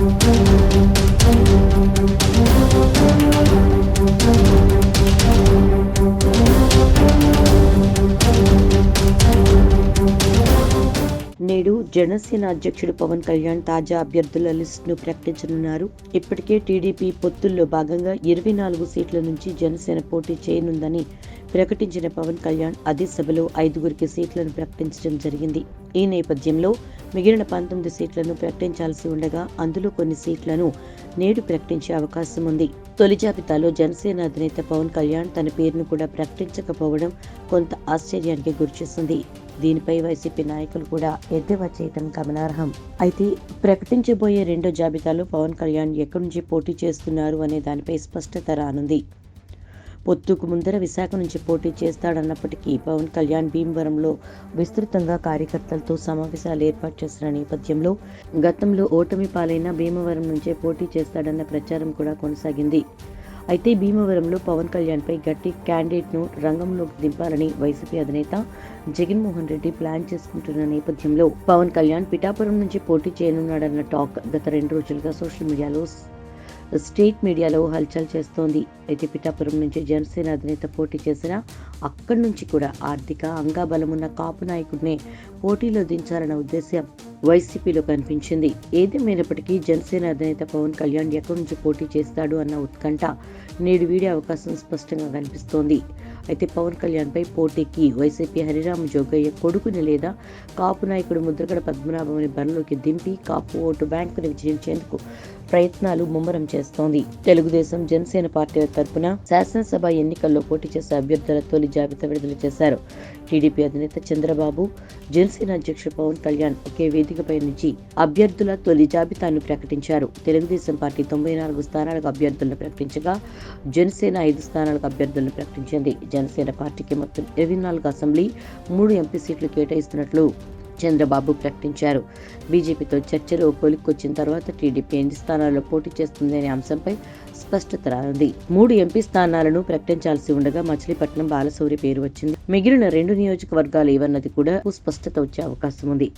నేడు జనసేన అధ్యక్షుడు పవన్ కళ్యాణ్ తాజా అభ్యర్థుల లిస్టును ప్రకటించనున్నారు. ఇప్పటికే టీడీపీ పొత్తుల్లో భాగంగా ఇరవై నాలుగు సీట్ల నుంచి జనసేన పోటీ చేయనుందని ప్రకటించిన పవన్ కళ్యాణ్ అదే సభలో ఐదుగురికి సీట్లను ప్రకటించడం జరిగింది. ఈ నేపథ్యంలో మిగిలిన పంతొమ్మిది సీట్లను ప్రకటించాల్సి ఉండగా అందులో కొన్ని సీట్లను నేడు ప్రకటించే అవకాశం ఉంది. తొలి జాబితాలో జనసేన అధినేత పవన్ కళ్యాణ్ తన పేరును కూడా ప్రకటించకపోవడం కొంత ఆశ్చర్యానికి గురిచేస్తుంది దీనిపై వైసీపీ నాయకులు కూడా ఎద్దేవా చేయడం గమనార్హం. అయితే ప్రకటించబోయే రెండో జాబితాలో పవన్ కళ్యాణ్ ఎక్కడి నుంచి పోటీ చేస్తున్నారు అనే దానిపై స్పష్టత రానుంది. పొత్తుకు ముందర విశాఖ నుంచి పోటీ చేస్తాడన్నప్పటికీ పవన్ కళ్యాణ్ భీమవరంలో విస్తృతంగా కార్యకర్తలతో సమావేశాలు ఏర్పాటు చేసిన నేపథ్యంలో గతంలో ఓటమి పాలైన భీమవరం నుంచే పోటీ చేస్తాడన్న ప్రచారం కూడా కొనసాగింది. అయితే భీమవరంలో పవన్ కళ్యాణ్పై గట్టి క్యాండిడేట్ను రంగంలోకి దింపాలని వైసీపీ అధినేత జగన్మోహన్ రెడ్డి ప్లాన్ చేసుకుంటున్న నేపథ్యంలో పవన్ కళ్యాణ్ పిఠాపురం నుంచి పోటీ చేయనున్నాడన్న టాక్ గత రెండు రోజులుగా సోషల్ మీడియాలో స్టేట్ మీడియాలో హల్చల్ చేస్తోంది. అయితే పిఠాపురం నుంచి జనసేన అధినేత పోటీ చేసిన అక్కడి నుంచి కూడా ఆర్థిక అంగాబలమున్న కాపు నాయకుడినే పోటీలో దించాలన్న ఉద్దేశం వైసీపీలో కనిపించింది. ఏదేమైనప్పటికీ జనసేన అధినేత పవన్ కళ్యాణ్ ఎక్కడి నుంచి పోటీ చేస్తాడు అన్న ఉత్కంఠ నేడు వీడే అవకాశం స్పష్టంగా కనిపిస్తోంది. అయితే పవన్ కళ్యాణ్పై పోటీకి వైసీపీ హరిరామ జోగయ్య కొడుకుని లేదా కాపు నాయకుడు ముద్రగడ పద్మనాభంని బరిలోకి దింపి కాపు ఓటు బ్యాంకును విజయించేందుకు ప్రయత్నాలు ముమ్మరం చేస్తోంది. తెలుగుదేశం జనసేన పార్టీల తరపున శాసనసభ ఎన్నికల్లో పోటీ చేసే అభ్యర్థుల తొలి జాబితా విడుదల చేశారు. టీడీపీ అధినేత చంద్రబాబు జనసేన అధ్యక్షుడు పవన్ కళ్యాణ్ ఒకే వేదికపై నుంచి అభ్యర్థుల తొలి జాబితాను ప్రకటించారు. తెలుగుదేశం పార్టీ తొంభై నాలుగు స్థానాలకు అభ్యర్థులను ప్రకటించగా జనసేన ఐదు స్థానాలకు అభ్యర్థులను ప్రకటించింది. జనసేన పార్టీకి మొత్తం ఇరవై నాలుగు అసెంబ్లీ మూడు ఎంపీ సీట్లు కేటాయిస్తున్నట్లు చంద్రబాబు ప్రకటించారు. బీజేపీతో చర్చలు కొలిక్కొచ్చిన తర్వాత టీడీపీ ఎన్ని స్థానాల్లో పోటీ చేస్తుందనే అంశంపై స్పష్టత రానుంది. మూడు ఎంపీ స్థానాలను ప్రకటించాల్సి ఉండగా మచిలీపట్నం బాలశౌరి పేరు వచ్చింది. మిగిలిన రెండు నియోజకవర్గాలు ఏవన్నది కూడా స్పష్టత వచ్చే అవకాశం ఉంది.